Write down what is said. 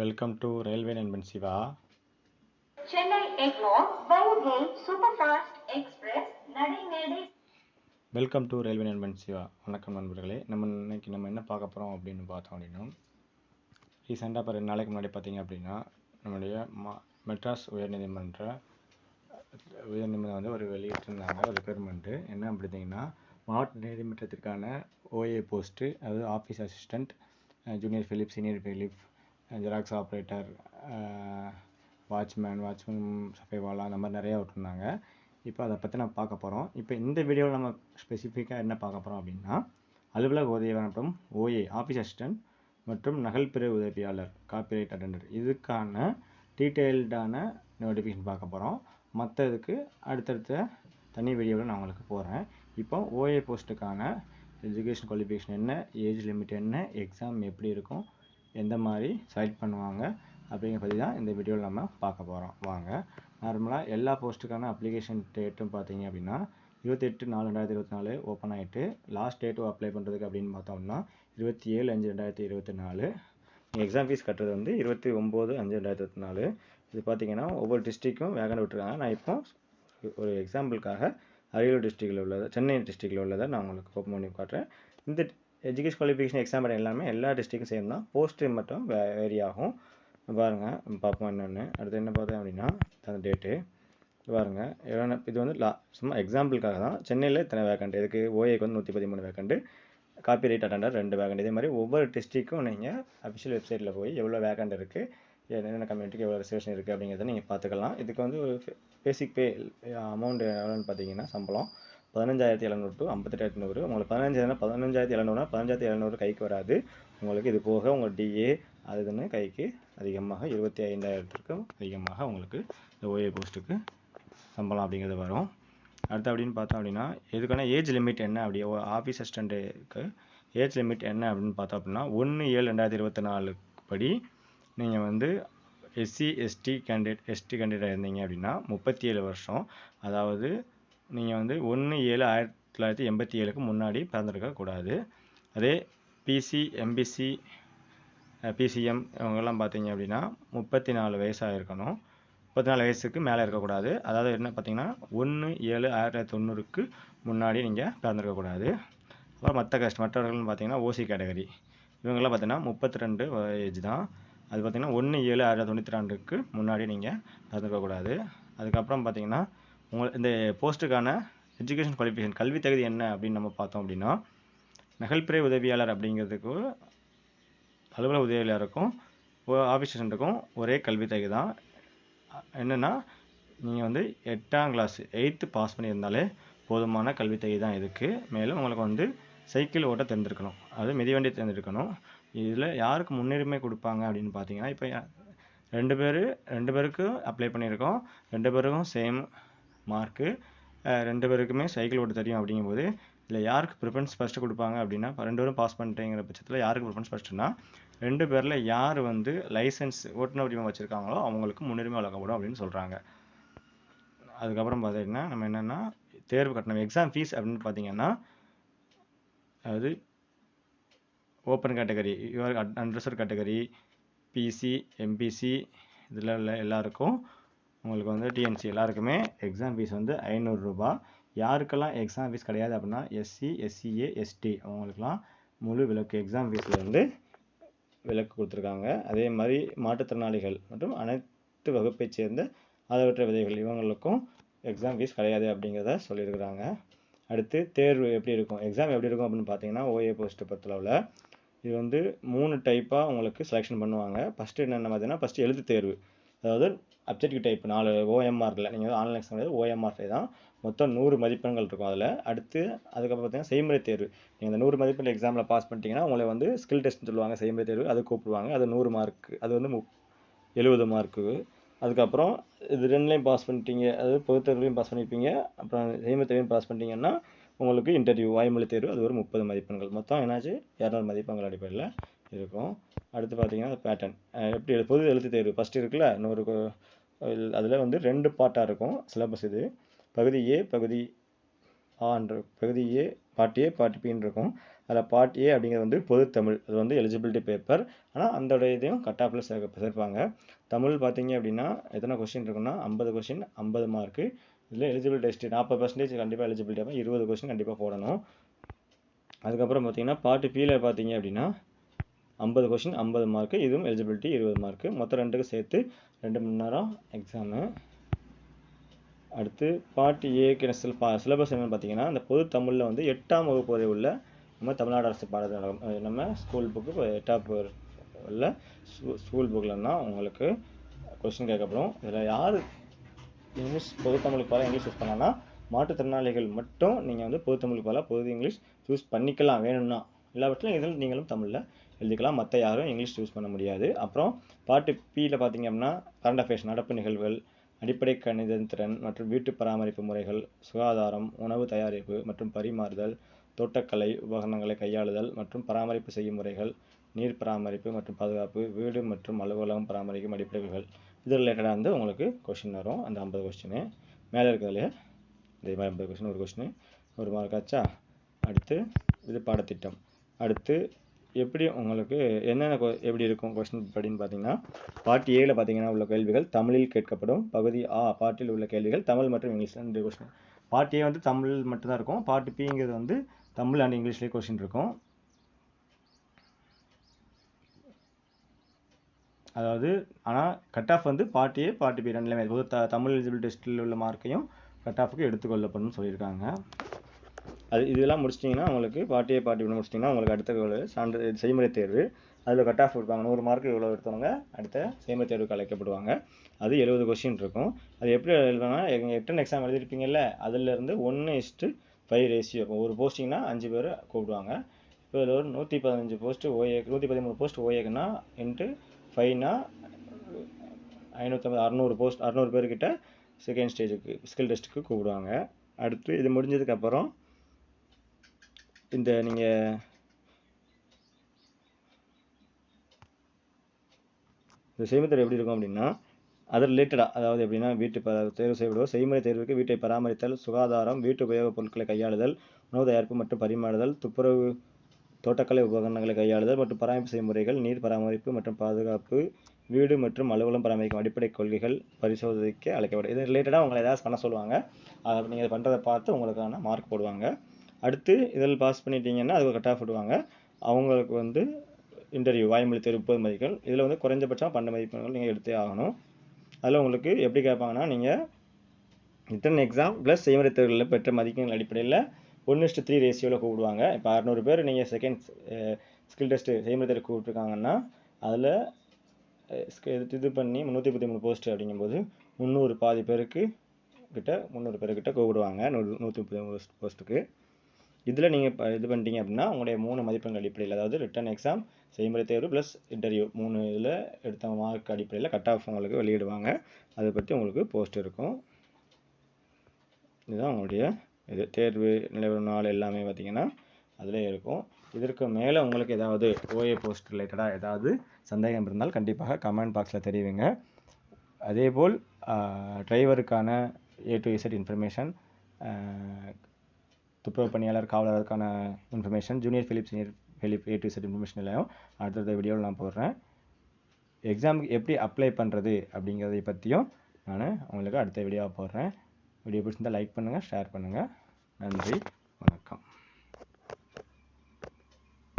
Welcome to railway நண்பன் Siva Chennai Egmore Vaigai superfast express நடைமேடை welcome to railway நண்பன் சிவா வணக்கம் நண்பர்களே. நம்ம இன்னைக்கு நம்ம என்ன பார்க்க போகிறோம் அப்படின்னு பார்த்தோம் அப்படின்னா ரீசெண்டாக இப்போ ரெண்டு நாளைக்கு முன்னாடி பார்த்தீங்க அப்படின்னா நம்முடைய மா மெட்ராஸ் உயர்நீதிமன்ற உயர்நீதிமன்றம் வந்து ஒரு வெளியிட்டிருந்தாங்க. ஒரு ரெக்குயர்மெண்ட்டு என்ன அப்படின்னா மாவட்ட நீதிமன்றத்திற்கான ஓஏ போஸ்ட்டு அதாவது office assistant junior bailiff senior bailiff xerox operator watchman watchman safaiwala அந்த மாதிரி நிறையா விட்டுருந்தாங்க. இப்போ அதை பற்றி நம்ம பார்க்க போகிறோம் இப்போ இந்த வீடியோவில் நம்ம ஸ்பெசிஃபிக்காக என்ன பார்க்க போகிறோம் அப்படின்னா அலுவலக உதவி மற்றும் ஓஏ ஆஃபீஸ் அசிஸ்டன்ட் மற்றும் நகல்பிற உதவியாளர் காப்பிரைட் அட்டண்டர் இதுக்கான டீட்டெயில்டான நோட்டிஃபிகேஷன் பார்க்க போகிறோம் மற்ற இதுக்கு அடுத்தடுத்த தனி வீடியோவில் நான் உங்களுக்கு போகிறேன் இப்போ ஓஏ போஸ்ட்டுக்கான எஜுகேஷன் குவாலிஃபிகேஷன் என்ன ஏஜ் லிமிட் என்ன எக்ஸாம் எப்படி இருக்கும் எந்த மாதிரி செலக்ட் பண்ணுவாங்க அப்படிங்கிற பற்றி தான் இந்த வீடியோவில் நம்ம பார்க்க போகிறோம் வாங்க. நார்மலாக எல்லா போஸ்ட்டுக்கான அப்ளிகேஷன் டேட்டும் பார்த்தீங்க அப்படின்னா இருபத்தெட்டு நாலு ரெண்டாயிரத்தி இருபத்தி நாலு ஓப்பன் ஆகிட்டு லாஸ்ட் டேட்டு அப்ளை பண்ணுறதுக்கு அப்படின்னு பார்த்தோம்னா இருபத்தி ஏழு அஞ்சு ரெண்டாயிரத்தி இருபத்தி நாலு. எக்ஸாம் ஃபீஸ் கட்டுறது வந்து இருபத்தி ஒம்பது அஞ்சு ரெண்டாயிரத்தி இருபத்தி நாலு. இது பார்த்தீங்கன்னா ஒவ்வொரு டிஸ்ட்ரிக்கும் வேகண்ட் விட்டுருக்காங்க. நான் இப்போ ஒரு எக்ஸாம்பிளுக்காக அரியலூர் டிஸ்ட்ரிக்டில் உள்ளதை சென்னை டிஸ்ட்ரிக்டில் உள்ளதை நான் உங்களுக்கு ஓப்பன் பண்ணி காட்டுறேன். இந்த எஜுகேஷன் குவாலிஃபிகேஷன் எக்ஸாம் எல்லாமே எல்லா டிஸ்ட்ரிக்கும் சேம் தான் போஸ்ட்டு மட்டும் வேரி ஆகும். பாருங்கள் பார்ப்போம் என்னென்னு. அடுத்து என்ன பார்த்தேன் அப்படின்னா அந்த டேட்டு பாருங்கள் எவ்வளோ இது வந்து லா சும்மா எக்ஸாம்பிளுக்காக தான். சென்னையில் இத்தனை வேக்கண்ட் இதுக்கு ஓஏக்கு வந்து நூற்றி பதிமூணு வேக்கண்ட் காப்பி ரைட் அட்டண்டர் ரெண்டு வேக்கண்ட் இதே மாதிரி ஒவ்வொரு டிஸ்ட்ரிக்கும் நீங்கள் அஃபிஷியல் வெப்சைட்டில் போய் எவ்வளோ வேக்கண்ட் இருக்குது என்னென்ன கம்யூனிட்டிக்கு எவ்வளோ ரிசர்வேஷன் இருக்குது அப்படிங்கிறத நீங்கள் பார்த்துக்கலாம். இதுக்கு வந்து ஒரு பேசிக் பே அமௌண்ட் எவ்வளோன்னு பார்த்தீங்கன்னா சம்பளம் பதினஞ்சாயிரத்தி எழுநூறு டு ஐம்பத்தெட்டாயிரத்தி நூறு உங்களுக்கு பதினஞ்சாயிரம் பதினஞ்சாயிரத்தி எழுநூறுனா பதினஞ்சாயிரத்தி எழுநூறு கைக்கு வராது. உங்களுக்கு இது போக உங்கள் டிஏ அது இதுன்னு கைக்கு அதிகமாக இருபத்தி ஐந்தாயிரத்திற்கும் அதிகமாக உங்களுக்கு இந்த ஓஏ போஸ்ட்டுக்கு சம்பளம் அப்படிங்கிறது வரும். அடுத்து அப்படின்னு பார்த்தோம் அப்படின்னா இதுக்கான ஏஜ் லிமிட் என்ன அப்படி ஆஃபீஸ் அசிஸ்டண்ட்டுக்கு ஏஜ் லிமிட் என்ன அப்படின்னு பார்த்தோம் அப்படின்னா ஒன்று ஏழு ரெண்டாயிரத்தி இருபத்தி நாலு படி நீங்கள் வந்து S C S T candidate S T candidate இருந்தீங்க அப்படின்னா முப்பத்தி ஏழு வருஷம். அதாவது நீங்கள் வந்து ஒன்று ஏழு ஆயிரத்தி தொள்ளாயிரத்தி எண்பத்தி ஏழுக்கு முன்னாடி பிறந்திருக்கக்கூடாது அதே பிசி எம்பிசி பிசிஎம் இவங்கெல்லாம் பார்த்தீங்க அப்படின்னா முப்பத்தி நாலு வயசாக இருக்கணும் முப்பத்தி நாலு வயசுக்கு மேலே இருக்கக்கூடாது அதாவது என்ன பார்த்தீங்கன்னா ஒன்று ஏழு ஆயிரத்தி தொள்ளாயிரத்தி தொண்ணூறுக்கு முன்னாடி நீங்கள் பிறந்திருக்கக்கூடாது அப்புறம் மற்ற கஷ்ட மற்றவர்கள்னு பார்த்தீங்கன்னா ஓசி கேட்டகரி இவங்கெல்லாம் பார்த்தீங்கன்னா முப்பத்தி ரெண்டு ஏஜ் தான். அது பார்த்தீங்கன்னா ஒன்று ஏழு ஆயிரத்தி தொண்ணூற்றி ரெண்டுக்கு முன்னாடி நீங்கள் பிறந்திருக்கக்கூடாது அதுக்கப்புறம் பார்த்தீங்கன்னா உங்கள் இந்த போஸ்ட்டுக்கான எஜுகேஷன் குவாலிஃபிகேஷன் கல்வி தகுதி என்ன அப்படின்னு நம்ம பார்த்தோம் அப்படின்னா நகல்பிறை உதவியாளர் அப்படிங்கிறதுக்கு அலுவலக உதவியாளருக்கும் ஆஃபீஸ் அசிஸ்டண்ட்டுக்கும் ஒரே கல்வி தகுதி தான். என்னென்னா நீங்கள் வந்து எட்டாம் கிளாஸ் எயித்து பாஸ் பண்ணியிருந்தாலே போதுமான கல்வி தகுதி தான் இதுக்கு. மேலும் உங்களுக்கு வந்து சைக்கிள் ஓட்ட தெரிஞ்சிருக்கணும். அது மிதிவண்டி தெரிஞ்சிருக்கணும். இதில் யாருக்கு முன்னுரிமை கொடுப்பாங்க அப்படின்னு பார்த்தீங்கன்னா இப்போ ரெண்டு பேர் ரெண்டு பேருக்கும் அப்ளை பண்ணியிருக்கோம். ரெண்டு பேருக்கும் சேம் மார்க்கு ரெண்டு பேருக்குமே சைக்கிள் ஓட்ட தெரியும் அப்படிங்கும்போது இதில் யாருக்கு ப்ரிஃபரன்ஸ் ஃபஸ்ட்டு கொடுப்பாங்க? அப்படின்னா ரெண்டு பேரும் பாஸ் பண்ணிட்டேங்கிற பட்சத்தில் யாருக்கு ப்ரிஃபரன்ஸ் ஃபஸ்ட்டுன்னா ரெண்டு பேரில் யார் வந்து லைசன்ஸ் ஓட்டுநர் உரிமை வச்சுருக்காங்களோ அவங்களுக்கு முன்னுரிமை வழங்கப்படும் அப்படின்னு சொல்கிறாங்க அதுக்கப்புறம் பார்த்தீங்கன்னா நம்ம என்னென்னா தேர்வு கட்டணம் எக்ஸாம் ஃபீஸ் அப்படின்னு பார்த்தீங்கன்னா அதாவது open category your unreserve category B C M B C இதில் உள்ள எல்லாருக்கும் உங்களுக்கு வந்து டிஎன்சி எல்லாருக்குமே எக்ஸாம் ஃபீஸ் வந்து ஐநூறுரூபா யாருக்கெல்லாம் எக்ஸாம் ஃபீஸ் கிடையாது அப்படின்னா எஸ்சி எஸ்சிஏ எஸ்டி அவங்களுக்குலாம் முழு விலக்கு எக்ஸாம் ஃபீஸில் வந்து விலக்கு கொடுத்துருக்காங்க. அதே மாதிரி மாற்றுத்திறனாளிகள் மற்றும் அனைத்து வகுப்பைச் சேர்ந்த ஆதரவற்ற விதைகள் இவங்களுக்கும் எக்ஸாம் ஃபீஸ் கிடையாது அப்படிங்கிறத சொல்லியிருக்கிறாங்க. அடுத்து தேர்வு எப்படி இருக்கும்? எக்ஸாம் எப்படி இருக்கும் அப்படின்னு பார்த்தீங்கன்னா ஓஏ போஸ்ட்டு பொறுத்தளவில் இது வந்து மூணு டைப்பாக உங்களுக்கு செலெக்ஷன் பண்ணுவாங்க. ஃபஸ்ட்டு என்னென்ன பார்த்தீங்கன்னா ஃபஸ்ட்டு எழுத்து தேர்வு. அதாவது அப்ஜெக்டிவ் டைப் நாலு ஓஎம்ஆரில் நீங்கள் ஆன்லைன் எக்ஸாம் கிடையாது ஓஎம்ஆர் தான். மொத்தம் நூறு மதிப்பெண்கள் இருக்கும் அதில். அடுத்து அதுக்கப்புறம் பார்த்தீங்கன்னா செய்முறை தேர்வு. நீங்கள் அந்த நூறு மதிப்பெண் எக்ஸாமில் பாஸ் பண்ணிட்டீங்கன்னா உங்களை வந்து ஸ்கில் டெஸ்ட்னு சொல்லுவாங்க செய்முறை தேர்வு. அது கூப்பிடுவாங்க. அது நூறு மார்க் அது வந்து மு எழுபது மார்க்கு அதுக்கப்புறம் இது ரெண்டுலேயும் பாஸ் பண்ணிட்டீங்க. அதாவது பொதுத்தேர்வுலையும் பாஸ் பண்ணியிருப்பீங்க அப்புறம் செய்முறை தேர்வையும் பாஸ் பண்ணிட்டீங்கன்னா உங்களுக்கு இன்டர்வியூ வாய்மொழி தேர்வு அது ஒரு முப்பது மதிப்பெண்கள். மொத்தம் என்னாச்சு? இரநூறு மதிப்பெண்கள் அடிப்படையில். இருக்கும். அடுத்து பார்த்தீங்கன்னா பேட்டர்ன் எப்படி பொது எழுத்து தேர்வு. ஃபஸ்ட்டு இருக்குல்ல இன்னொரு அதில் வந்து ரெண்டு பார்ட்டாக இருக்கும். சிலபஸ் இது. பகுதி ஏ பகுதி ஆன்ற பகுதி ஏ பாட்டு ஏ பாட்டு பின்னு இருக்கும். அதில் பாட்டு ஏ அப்படிங்கிறது வந்து பொது தமிழ். அது வந்து எலிஜிபிலிட்டி பேப்பர் ஆனால் அந்த இதையும் கட் ஆஃபில் சேர்க்க சேர்ப்பாங்க. தமிழ் பார்த்தீங்க அப்படின்னா எத்தனை கொஸ்டின் இருக்குன்னா ஐம்பது கொஸ்டின் ஐம்பது மார்க்கு இதில் எலிஜிபிள் டெஸ்ட் நாற்பது பர்சன்டேஜ் கண்டிப்பாக எலிஜிபிலிட்டி ஆகும் இருபது கொஸ்டின் கண்டிப்பாக போடணும். அதுக்கப்புறம் பார்த்தீங்கன்னா பாட்டு பியில் பார்த்தீங்க அப்படின்னா ஐம்பது கொஸ்டின் ஐம்பது மார்க்கு இதுவும் எலிஜிபிலிட்டி இருபது மார்க்கு மொத்தம் ரெண்டுக்கும் சேர்த்து ரெண்டு மணி நேரம் எக்ஸாமு அடுத்து பார்ட் ஏக்கு சில பா சிலபஸ் என்னென்னு பார்த்தீங்கன்னா இந்த பொது தமிழில் வந்து எட்டாம் வகுப்பு வரை உள்ள நம்ம தமிழ்நாடு அரசு பாடத்தில் நம்ம ஸ்கூல் புக்கு எட்டாம் உள்ள ஸ்கூல் புக்கில் தான் உங்களுக்கு கொஸ்டின் கேட்கப்படும். இதில் யார் இங்கிலீஷ் பொது தமிழுக்கு பதிலாக இங்கிலீஷ் யூஸ் பண்ணலாம்னா மாற்றுத்திறனாளிகள் மட்டும் நீங்கள் வந்து பொது தமிழுக்கு பதிலாக பொது இங்கிலீஷ் யூஸ் பண்ணிக்கலாம் வேணும்னா. எல்லாவற்றிலும் இதில் நீங்களும் தமிழில் எழுதிக்கலாம். மற்ற யாரும் இங்கிலீஷ் யூஸ் பண்ண முடியாது. அப்புறம் பாட்டு பியில் பார்த்தீங்க அப்படின்னா கரண்ட் அஃபேர்ஸ் நடப்பு நிகழ்வுகள் அடிப்படை கணித திறன் மற்றும் வீட்டு பராமரிப்பு முறைகள் சுகாதாரம் உணவு தயாரிப்பு மற்றும் பரிமாறுதல் தோட்டக்கலை உபகரணங்களை கையாளுதல் மற்றும் பராமரிப்பு செய்யும் முறைகள் நீர் பராமரிப்பு மற்றும் பாதுகாப்பு வீடு மற்றும் அலுவலகம் பராமரிக்கும் அடிப்படைகள். இது ரிலேட்டடாக வந்து உங்களுக்கு கொஷின் வரும். அந்த ஐம்பது கொஸ்டின் மேலே இருக்கிறதுலையே இதே மாதிரி ஐம்பது கொஸ்டின் ஒரு கொஸ்டின் ஒரு மார்க் ஆச்சா? அடுத்து இது பாடத்திட்டம். அடுத்து எப்படி உங்களுக்கு என்னென்ன கொ- எப்படி இருக்கும் கொஸ்டின் அப்படின்னு பார்த்தீங்கன்னா பார்ட் ஏல பார்த்தீங்கன்னா உள்ள கேள்விகள் தமிழில் கேட்கப்படும். பகுதி ஆ பாட்டில் உள்ள கேள்விகள் தமிழ் மற்றும் இங்கிலீஷ் ரெண்டு கொஸ்டின் பார்ட் ஏ வந்து தமிழ் மட்டும்தான் இருக்கும். பார்ட் பிங்கிறது வந்து தமிழ் அண்ட் இங்கிலீஷ்லேயே கொஸ்டின் இருக்கும். அதாவது ஆனால் கட் ஆஃப் வந்து பார்ட் ஏ பார்ட் பி ரெண்டுலேயுமே. பொது த தமிழ் எலிஜிபிள் டெஸ்ட்டில் உள்ள மார்க்கையும் கட் ஆஃபுக்கு எடுத்துக்கொள்ளப்படும் சொல்லியிருக்காங்க. அது இதெல்லாம் முடிச்சிட்டிங்கன்னா உங்களுக்கு பாட்டியே ஏ பார்ட் முடிச்சிட்டிங்கன்னா உங்களுக்கு அடுத்த சான்று செய்முறை தேர்வு. அதில் கட் ஆஃப் கொடுப்பாங்க. நூறு மார்க் இவ்வளோ எடுத்தவங்க அடுத்த செய்முறை தேர்வுக்கு அழைக்கப்படுவாங்க. அது எழுபது கொஸ்டின் இருக்கும். அது எப்படி எழுதணும்னா எங்கள் எட்டன் எக்ஸாம் எழுதிருப்பீங்கல்ல அதுலேருந்து ஒன்று இஸ்ட்டு ஃபைவ் ரேஷியோ ஒரு போஸ்டிங்னா அஞ்சு பேர் கூப்பிடுவாங்க. இப்போ இதில் ஒரு நூற்றி பதினஞ்சு போஸ்ட்டு ஓஏ நூற்றி பதிமூணு போஸ்ட் ஓஏக்குன்னா இன்ட்டு ஃபைவ்னா ஐநூற்றம்பது அறநூறு போஸ்ட் அறநூறு பேர்கிட்ட செகண்ட் ஸ்டேஜுக்கு ஸ்கில் டெஸ்ட்டுக்கு கூப்பிடுவாங்க. அடுத்து இது முடிஞ்சதுக்கப்புறம் இந்த நீங்கள் இந்த செய்முறை எப்படி இருக்கும் அப்படின்னா அது ரிலேட்டடாக அதாவது எப்படின்னா வீட்டு ப தேர்வு செய்யப்படுவோம் செய்முறை தேர்வுக்கு வீட்டை பராமரித்தல் சுகாதாரம் வீட்டு உபயோகப் பொருட்களை கையாளுதல் உணவு தயாரிப்பு மற்றும் பரிமாறுதல் துப்புரவு தோட்டக்கலை உபகரணங்களை கையாளுதல் மற்றும் பராமரிப்பு செய்முறைகள் நீர் பராமரிப்பு மற்றும் பாதுகாப்பு வீடு மற்றும் அலுவலகம் பராமரிக்கும் அடிப்படை கொள்கைகள் பரிசோதிக்க அழைக்கப்படும். இது ரிலேட்டடாக உங்களை ஏதாவது பண்ண சொல்லுவாங்க. அதை நீங்கள் பண்ணுறதை பார்த்து உங்களுக்கான மார்க் போடுவாங்க. அடுத்து இதில் பாஸ் பண்ணிட்டீங்கன்னா அது கட் ஆஃப் விடுவாங்க. அவங்களுக்கு வந்து இன்டர்வியூ வாய்மொழி தேர்வு முப்பது மதிப்பெண் இதில் வந்து குறைஞ்சபட்சம் பன்னெண்டு மதிப்பெண்கள் நீங்கள் எடுத்தே ஆகணும். அதில் உங்களுக்கு எப்படி கேட்பாங்கன்னா நீங்கள் ரிட்டன் எக்ஸாம் ப்ளஸ் செய்முறை தேர்வுகளில் பெற்ற மதிப்பெண்கள் அடிப்படையில் ஒன்று இஸ்ட்டு த்ரீ ரேஷியோவில் கூப்பிடுவாங்க. இப்போ அறநூறு பேர் நீங்கள் செகண்ட் ஸ்கில் டெஸ்ட்டு செய்முறை தேர்வு கூப்பிட்ருக்காங்கன்னா அதில் இது இது பண்ணி முந்நூற்றி முப்பத்தி மூணு போஸ்ட் அப்படிங்கும்போது முந்நூறு பாதி பேருக்கு கிட்ட முந்நூறு பேர்கிட்ட கூப்பிடுவாங்க. நூறு நூற்றி முப்பத்தி மூணு போஸ்ட்டுக்கு இதில் நீங்கள் இப்போ இது பண்ணிட்டீங்க அப்படின்னா உங்களுடைய மூணு மதிப்பெண்கள் அடிப்படையில் அதாவது ரிட்டன் எக்ஸாம் செய்முறை தேர்வு ப்ளஸ் இன்டர்வியூ மூணு இதில் எடுத்த மார்க் அடிப்படையில் கட் ஆஃப் உங்களுக்கு வெளியிடுவாங்க. அதை பற்றி உங்களுக்கு போஸ்ட் இருக்கும். இதுதான் உங்களுடைய இது தேர்வு நிலவரம் நாள் எல்லாமே பார்த்திங்கன்னா அதிலே இருக்கும். இதற்கு மேலே உங்களுக்கு ஏதாவது ஓஏ போஸ்ட் ரிலேட்டடாக ஏதாவது சந்தேகம் இருந்தால் கண்டிப்பாக கமெண்ட் பாக்ஸில் தெரிவிங்க. அதேபோல் டிரைவருக்கான ஏ டு இசட் இன்ஃபர்மேஷன் துப்புரவு பணியாளர் காவலருக்கான information junior bailiff senior bailiff A to Z information எல்லாம் அடுத்தடுத்த வீடியோவில் நான் போடுறேன். எக்ஸாமுக்கு எப்படி அப்ளை பண்ணுறது அப்படிங்கிறதை பற்றியும் நான் உங்களுக்கு அடுத்த வீடியோவாக போடுறேன். வீடியோ பிடிச்சிருந்தால் லைக் பண்ணுங்கள் ஷேர் பண்ணுங்கள் நன்றி வணக்கம்.